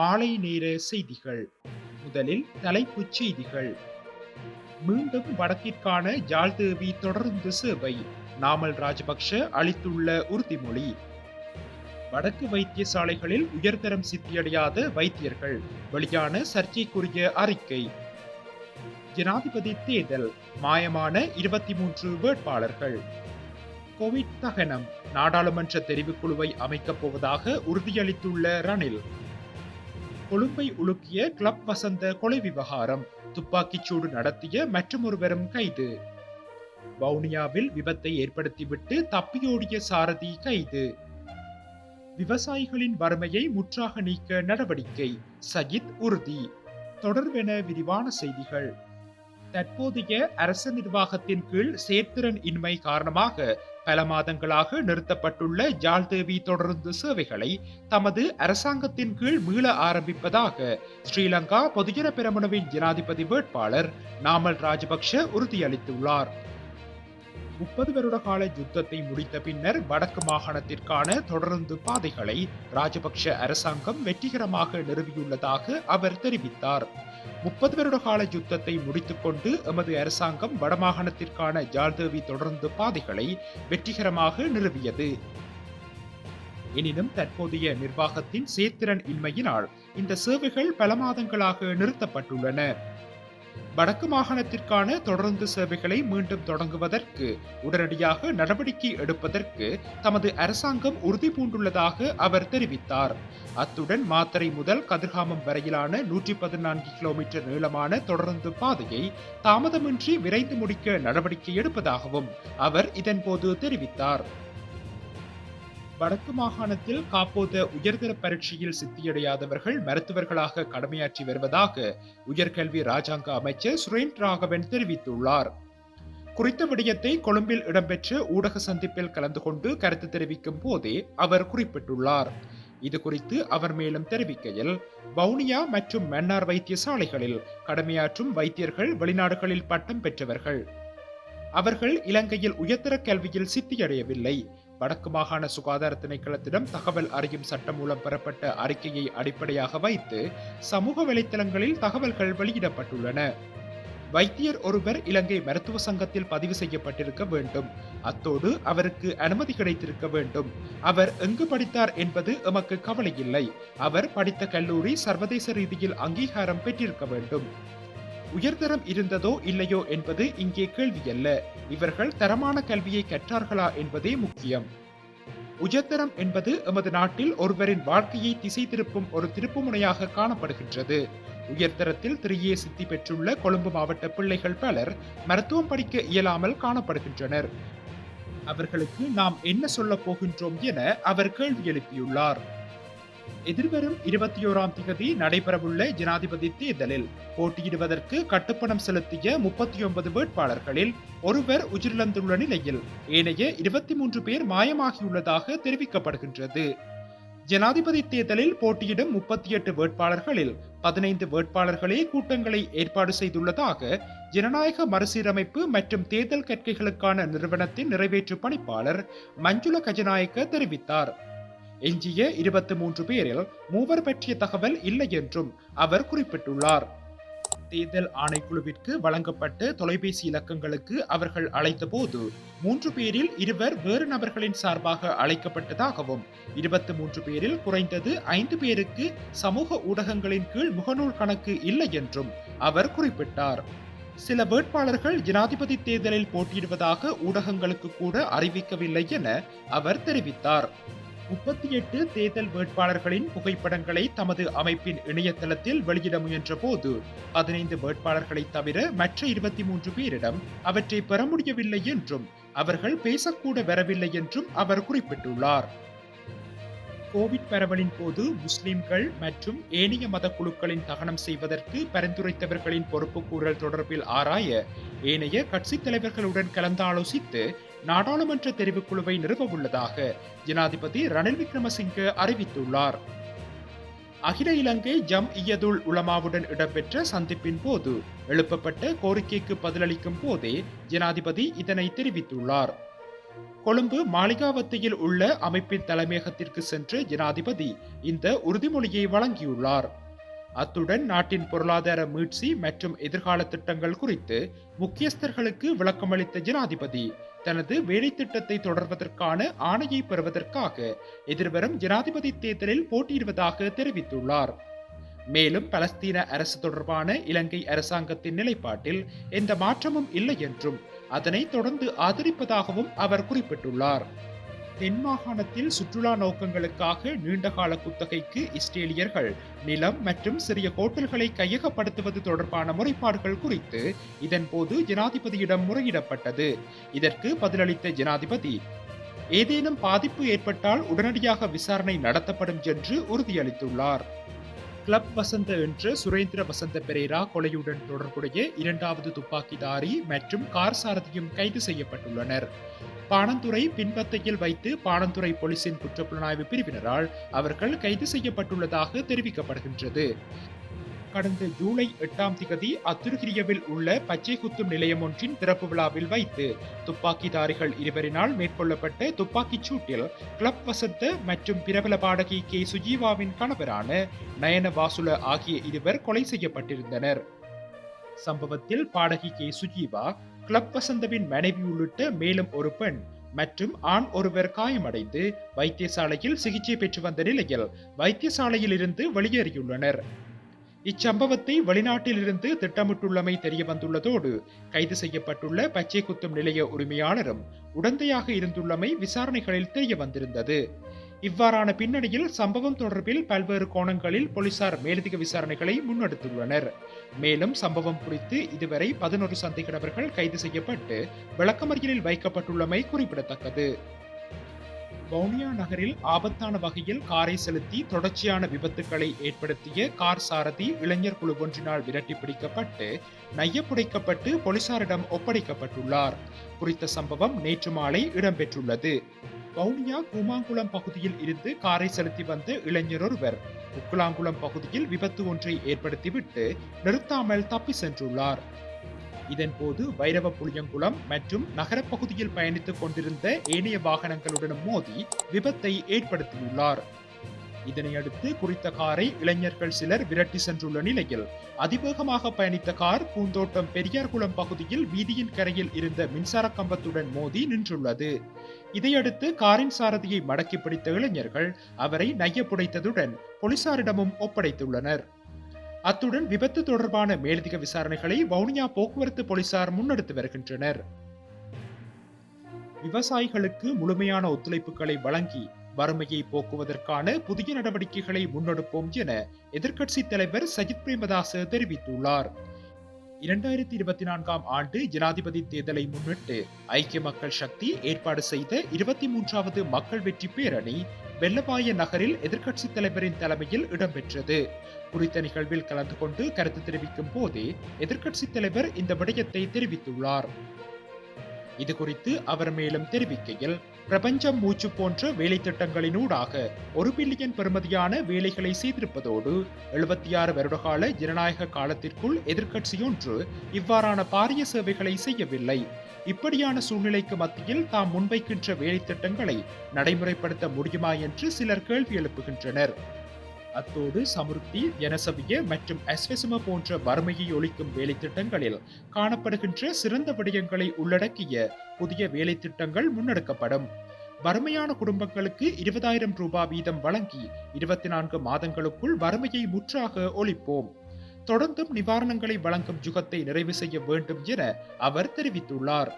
மாலை நேர செய்திகள். முதலில் தலைப்புச் செய்திகள். மீண்டும் வடக்கிற்கான ஜாழ்தேவி தொடர்ந்து சேவை. நாமல் ராஜபக்ஷ அளித்துள்ள உறுதிமொழி. வடக்கு வைத்தியசாலைகளில் உயர்தரம் சித்தியடையாத வைத்தியர்கள். வெளியான சர்ச்சைக்குரிய அறிக்கை. ஜனாதிபதி தேர்தல். மாயமான இருபத்தி மூன்று வேட்பாளர்கள். கோவிட் தகனம். நாடாளுமன்ற தெரிவுக்குழுவை அமைக்கப் போவதாக உறுதியளித்துள்ள ரணில். கொழும்பை உலுக்கிய கிளப் வசந்த கொலை விவகாரம். துப்பாக்கிச்சூடு நடத்திய மற்றொருவரும் கைது. வவுனியாவில் விபத்தை ஏற்படுத்திவிட்டு தப்பியோடிய சாரதி கைது. விவசாயிகளின் வறுமையை முற்றாக நீக்க நடவடிக்கை. சஜித் உறுதி. தொடர்பென விரிவான செய்திகள். தற்போதைய அரச நிர்வாகத்தின் கீழ் சேர்த்திறன் இன்மை காரணமாக பல மாதங்களாக நிறுத்தப்பட்டுள்ள ஜாழ்தேவி தொடருந்து சேவைகளை தமது அரசாங்கத்தின் கீழ் மீள ஆரம்பிப்பதாக ஸ்ரீலங்கா பொதுஜன பெரமுனவின் ஜனாதிபதி வேட்பாளர் நாமல் ராஜபக்ஷ உறுதியளித்துள்ளார். முப்பது வருட கால யுத்தத்தை முடித்த பின்னர் வடக்கு மாகாணத்திற்கான தொடர்ந்து பாதைகளை ராஜபக்ஷ அரசாங்கம் வெற்றிகரமாக நிறுவியுள்ளதாக அவர் தெரிவித்தார். முப்பது வருட கால யுத்தத்தை முடித்துக்கொண்டு எமது அரசாங்கம் வடமாகாணத்திற்கான ஜால்தேவி தொடர்ந்து பாதைகளை வெற்றிகரமாக நிறுவியது. எனினும் தற்போதைய நிர்வாகத்தின் சேர்த்திறன் இன்மையினால் இந்த சேவைகள் பல மாதங்களாக நிறுத்தப்பட்டுள்ளன. வடக்கு மாகாணத்திற்கான தொடர்ந்து சேவைகளை மீண்டும் தொடங்குவதற்கு உடனடியாக நடவடிக்கை எடுப்பதற்கு தமது அரசாங்கம் உறுதி பூண்டுள்ளதாக அவர் தெரிவித்தார். அத்துடன் மாத்தறை முதல் கதிர்காமம் வரையிலான நூற்றி பதினான்கு கிலோமீட்டர் நீளமான தொடர்ந்து பாதையை தாமதமின்றி விரைந்து முடிக்க நடவடிக்கை எடுப்பதாகவும் அவர் இதன்போது தெரிவித்தார். வடக்கு மாகாணத்தில் காப்போத உயர்தர பரீட்சையில் சித்தியடையாதவர்கள் மருத்துவர்களாக கடமையாற்றி வருவதாக உயர்கல்வி ராஜாங்க அமைச்சர் சுரேன் ராகவன் தெரிவித்துள்ளார். குறித்த விடயத்தை கொழும்பில் இடம்பெற்ற ஊடக சந்திப்பில் கலந்து கொண்டு கருத்து தெரிவிக்கும் போதே அவர் குறிப்பிட்டுள்ளார். இது குறித்து அவர் மேலும் தெரிவிக்கையில் வவுனியா மற்றும் மன்னார் வைத்தியசாலைகளில் கடமையாற்றும் வைத்தியர்கள் வெளிநாடுகளில் பட்டம் பெற்றவர்கள். அவர்கள் இலங்கையில் உயர்தர கல்வியில் சித்தியடையவில்லை. வடக்கு மாகாண சுகாதார திணைக்களத்திடம் தகவல் அறியும் சட்டம் மூலம் பெறப்பட்ட அறிக்கையை அடிப்படையாக வைத்து சமூக வலைத்தளங்களில் தகவல்கள் வெளியிடப்பட்டுள்ளன. வைத்தியர் ஒருவர் இலங்கை மருத்துவ சங்கத்தில் பதிவு செய்யப்பட்டிருக்க வேண்டும். அத்தோடு அவருக்கு அனுமதி கிடைத்திருக்க வேண்டும். அவர் எங்கு படித்தார் என்பது எமக்கு கவலை இல்லை அவர் படித்த கல்லூரி சர்வதேச ரீதியில் அங்கீகாரம் பெற்றிருக்க வேண்டும். உயர்தரம் இருந்ததோ இல்லையோ என்பது இங்கே கேள்வியல்ல. இவர்கள் தரமான கல்வியை கற்றார்களா என்பதே முக்கியம். உஜத்தரம் என்பது எமது நாட்டில் ஒருவரின் வாழ்க்கையை திசை திருப்பும் ஒரு திருப்புமுனையாக காணப்படுகின்றது. உயர்தரத்தில் திரையே சித்தி பெற்றுள்ள கொழும்பு மாவட்ட பிள்ளைகள் பலர் மருத்துவம் படிக்க இயலாமல் காணப்படுகின்றனர். அவர்களுக்கு நாம் என்ன சொல்ல போகின்றோம் என அவர் கேள்வி எழுப்பியுள்ளார். எதிர்வரும் இருபத்தி ஓராம் திகதி நடைபெறவுள்ள ஜனாதிபதி தேர்தலில் போட்டியிடுவதற்கு கட்டுப்பணம் செலுத்திய முப்பத்தி ஒன்பது வேட்பாளர்களில் ஒருவர் உயிரிழந்துள்ள நிலையில் ஏனைய இருபத்தி மூன்று பேர் மாயமாகியுள்ளதாக தெரிவிக்கப்படுகின்றது. ஜனாதிபதி தேர்தலில் போட்டியிடும் முப்பத்தி எட்டு வேட்பாளர்களில் பதினைந்து வேட்பாளர்களே கூட்டங்களை ஏற்பாடு செய்துள்ளதாக ஜனநாயக மறுசீரமைப்பு மற்றும் தேர்தல் கற்கைகளுக்கான நிறுவனத்தின் நிறைவேற்று பணிப்பாளர் மஞ்சுள கஜநாயக்க தெரிவித்தார். எஞ்சிய இருபத்தி மூன்று பேரில் மூவர் பற்றிய தகவல் இல்லை என்றும் அவர் குறிப்பிட்டுள்ளார். தேர்தல் ஆணைக்குழுவிற்கு வழங்கப்பட்ட தொலைபேசி இலக்கங்களுக்கு அவர்கள் அழைத்தபோது மூன்று பேரில் இருவர் வேறு நபர்களின் சார்பாக அழைக்கப்பட்டதாகவும் இருபத்தி மூன்று பேரில் குறைந்தது ஐந்து பேருக்கு சமூக ஊடகங்களின் கீழ் முகநூல் கணக்கு இல்லை என்றும் அவர் குறிப்பிட்டார். சில வேட்பாளர்கள் ஜனாதிபதி தேர்தலில் போட்டியிடுவதாக ஊடகங்களுக்கு கூட அறிவிக்கவில்லை என அவர் தெரிவித்தார். முப்பத்தி எட்டு தேர்தல் வேட்பாளர்களின் புகைப்படங்களை தமது அமைப்பின் இணையதளத்தில் வெளியிட முயன்ற போது பதினைந்து வேட்பாளர்களை தவிர மற்ற இருபத்தி மூன்று பேரிடம் அவற்றை பெற முடியவில்லை என்றும் அவர்கள் பேசக்கூட வரவில்லை என்றும் அவர் குறிப்பிட்டுள்ளார். கோவிட் பரவலின் போது முஸ்லிம்கள் மற்றும் ஏனைய மத குழுக்களின் தகனம் செய்வதற்கு பரிந்துரைத்தவர்களின் பொறுப்புக்கூறல் தொடர்பில் ஆராய ஏனைய கட்சித் தலைவர்களுடன் கலந்தாலோசித்து நாடாளுமன்ற தெரிவுக்குழுவை நிறுவ உள்ளதாக ஜனாதிபதி ரணில் விக்ரமசிங்க அறிவித்துள்ளார். அகில இலங்கை ஜம் இயதுல் உலமாவுடன் இடம்பெற்ற சந்திப்பின் போது எழுப்பப்பட்ட கோரிக்கைக்கு பதிலளிக்கும் போதே ஜனாதிபதி இதனை தெரிவித்துள்ளார். கொழும்பு மாளிகாவத்தியில் உள்ள அமைப்பின் தலைமையகத்திற்கு சென்று ஜனாதிபதி இந்த உறுதிமொழியை வழங்கியுள்ளார். அத்துடன் நாட்டின் பொருளாதார மீட்சி மற்றும் எதிர்கால திட்டங்கள் குறித்து முக்கியஸ்தர்களுக்கு விளக்கமளித்த ஜனாதிபதி தனது வேலை திட்டத்தை தொடர்வதற்கான ஆணையை பெறுவதற்காக எதிர்வரும் ஜனாதிபதி தேர்தலில் போட்டியிடுவதாக தெரிவித்துள்ளார். மேலும் பலஸ்தீன அரசு தொடர்பான இலங்கை அரசாங்கத்தின் நிலைப்பாட்டில் எந்த மாற்றமும் இல்லை என்றும் அதனை தொடர்ந்து ஆதரிப்பதாகவும் அவர் குறிப்பிட்டுள்ளார். தென் மாகாணத்தில் சுற்றுலா நோக்கங்களுக்காக நீண்டகால குத்தகைக்கு இஸ்ரேலியர்கள் நிலம் மற்றும் சிறிய ஹோட்டல்களை கையகப்படுத்துவது தொடர்பான முறைப்பாடுகள் குறித்து இதன்போது ஜனாதிபதியிடம் முறையிடப்பட்டது. இதற்கு பதிலளித்த ஜனாதிபதி ஏதேனும் பாதிப்பு ஏற்பட்டால் உடனடியாக விசாரணை நடத்தப்படும் என்று உறுதியளித்துள்ளார். கிளப் வசந்த என்ற சுரேந்திர வசந்த பெரேரா கொலையுடன் தொடர்புடைய இரண்டாவது துப்பாக்கிதாரி மற்றும் கார் சாரதியும் கைது செய்யப்பட்டுள்ளனர். பாணந்துறை பின்பத்தையில் வைத்து பாணந்துறை போலீசின் குற்றப்புலனாய்வு பிரிவினரால் அவர்கள் கைது செய்யப்பட்டுள்ளதாக தெரிவிக்கப்படுகின்றது. கடந்த ஜூலை எட்டாம் திகதி அத்துருகிரியவில் உள்ள பச்சை குத்தும் நிலையம் ஒன்றின் திறப்பு விழாவில் வைத்து துப்பாக்கிதாரிகள் இருவரினால் மேற்கொள்ளப்பட்ட துப்பாக்கிச் சூட்டில் கிளப் வசந்த மற்றும் பிரபல பாடகி கே. சுஜீவாவின் கணவரான நயன வாசுல ஆகிய இருவர் கொலை செய்யப்பட்டிருந்தனர். சம்பவத்தில் பாடகி கே. சுஜீவா கிளப் வசந்தவின் மனைவி உள்ளிட்ட மேலும் ஒரு பெண் மற்றும் ஆண் ஒருவர் காயமடைந்து வைத்தியசாலையில் சிகிச்சை பெற்று வந்த நிலையில் வைத்தியசாலையில் இருந்து வெளியேறியுள்ளனர். இச்சம்பவத்தை வெளிநாட்டிலிருந்து திட்டமிட்டுள்ளமை தெரிய வந்துள்ளதோடு கைது செய்யப்பட்டுள்ள பச்சை குத்தும் நிலைய உரிமையாளரும் உடந்தையாக இருந்துள்ளமை விசாரணைகளில் தெரிய வந்திருந்தது இவ்வாறான பின்னணியில் சம்பவம் தொடர்பில் பல்வேறு கோணங்களில் போலீசார் மேலதிக விசாரணைகளை முன்னெடுத்துள்ளனர். மேலும் சம்பவம் குறித்து இதுவரை பதினொரு சந்தேக நபர்கள் கைது செய்யப்பட்டு விளக்கமறியலில் வைக்கப்பட்டுள்ளமை குறிப்பிடத்தக்கது. வவுனியா நகரில் ஆபத்தான வகையில் காரை செலுத்தி தொடர்ச்சியான விபத்துக்களை ஏற்படுத்திய கார் சாரதி இளைஞர் குழு ஒன்றினால் விரட்டி பிடிக்கப்பட்டு நையப்புடைக்கப்பட்டு போலீசாரிடம் ஒப்படைக்கப்பட்டுள்ளார். குறித்த சம்பவம் நேற்று மாலை இடம்பெற்றுள்ளது. வவுனியா கூமாங்குளம் பகுதியில் இருந்து காரை செலுத்தி வந்த இளைஞர் ஒருவர் உக்குலாங்குளம் பகுதியில் விபத்து ஒன்றை ஏற்படுத்திவிட்டு நிறுத்தாமல் தப்பி சென்றுள்ளார். இதன்போது வைரவ புளியங்குளம் மற்றும் நகரப்பகுதியில் பயணித்துக் கொண்டிருந்த ஏனைய வாகனங்களுடன் மோதி விபத்தை ஏற்படுத்தியுள்ளார். இதனையடுத்து குறித்த காரை இளைஞர்கள் சிலர் விரட்டி சென்றுள்ள நிலையில் அதிவேகமாக பயணித்த கார் பூந்தோட்டம் பெரியார்குளம் பகுதியில் வீதியின் கரையில் இருந்த மின்சார கம்பத்துடன் மோதி நின்றுள்ளது. இதையடுத்து காரின் சாரதியை மடக்கி பிடித்த இளைஞர்கள் அவரை நையப்புடைத்ததுடன் போலீசாரிடமும் ஒப்படைத்துள்ளனர். அத்துடன் விபத்து தொடர்பான மேலதிக விசாரணைகளை வவுனியா போக்குவரத்து போலீசார் முன்னெடுத்து வருகின்றனர். விவசாயிகளுக்கு முழுமையான ஒத்துழைப்புகளை வழங்கி வறுமையை போக்குவதற்கான புதிய நடவடிக்கைகளை முன்னெடுப்போம் என எதிர்க்கட்சி தலைவர் சஜித் பிரேமதாச தெரிவித்துள்ளார். இரண்டாயிரத்தி இருபத்தி நான்காம் ஆண்டு ஜனாதிபதி தேர்தலை முன்னிட்டு ஐக்கிய மக்கள் சக்தி ஏற்பாடு செய்த இருபத்தி மூன்றாவது மக்கள் வெற்றி பேரணி வெள்ளவாய நகரில் எதிர்க்கட்சி தலைவரின் தலைமையில் இடம்பெற்றது. குறித்த நிகழ்வில் கலந்து கொண்டு கருத்து தெரிவிக்கும் போதே எதிர்க்கட்சி தலைவர் இந்த விடயத்தை தெரிவித்துள்ளார். இது குறித்து அவர் மேலும் தெரிவிக்கையில் பிரபஞ்சம் மூச்சு போன்ற வேலை திட்டங்களினூடாக ஒரு பில்லியன் பெறுமதியான வேலைகளை செய்திருப்பதோடு எழுபத்தி ஆறு வருடகால ஜனநாயக காலத்திற்குள் எதிர்க்கட்சியொன்று இவ்வாறான பாரிய சேவைகளை செய்யவில்லை. இப்படியான சூழ்நிலைக்கு மத்தியில் தாம் முன்வைக்கின்ற வேலை திட்டங்களை நடைமுறைப்படுத்த முடியுமா? என்று சிலர் கேள்வி எழுப்புகின்றனர். அத்தோடு சமுர்த்தி ஜனசவிய மற்றும் அஸ்வசம போன்ற வறுமையை ஒழிக்கும் வேலை திட்டங்களில் காணப்படுகின்ற சிறந்த விடயங்களை உள்ளடக்கிய புதிய வேலை திட்டங்கள் முன்னெடுக்கப்படும். வறுமையான குடும்பங்களுக்கு இருபதாயிரம் ரூபாய் வீதம் வழங்கி இருபத்தி நான்கு மாதங்களுக்குள் வறுமையை முற்றாக ஒழிப்போம். தொடர்ந்தும் நிவாரணங்களை வழங்கும் யுகத்தை நிறைவு செய்ய வேண்டும் என அவர் தெரிவித்துள்ளார்.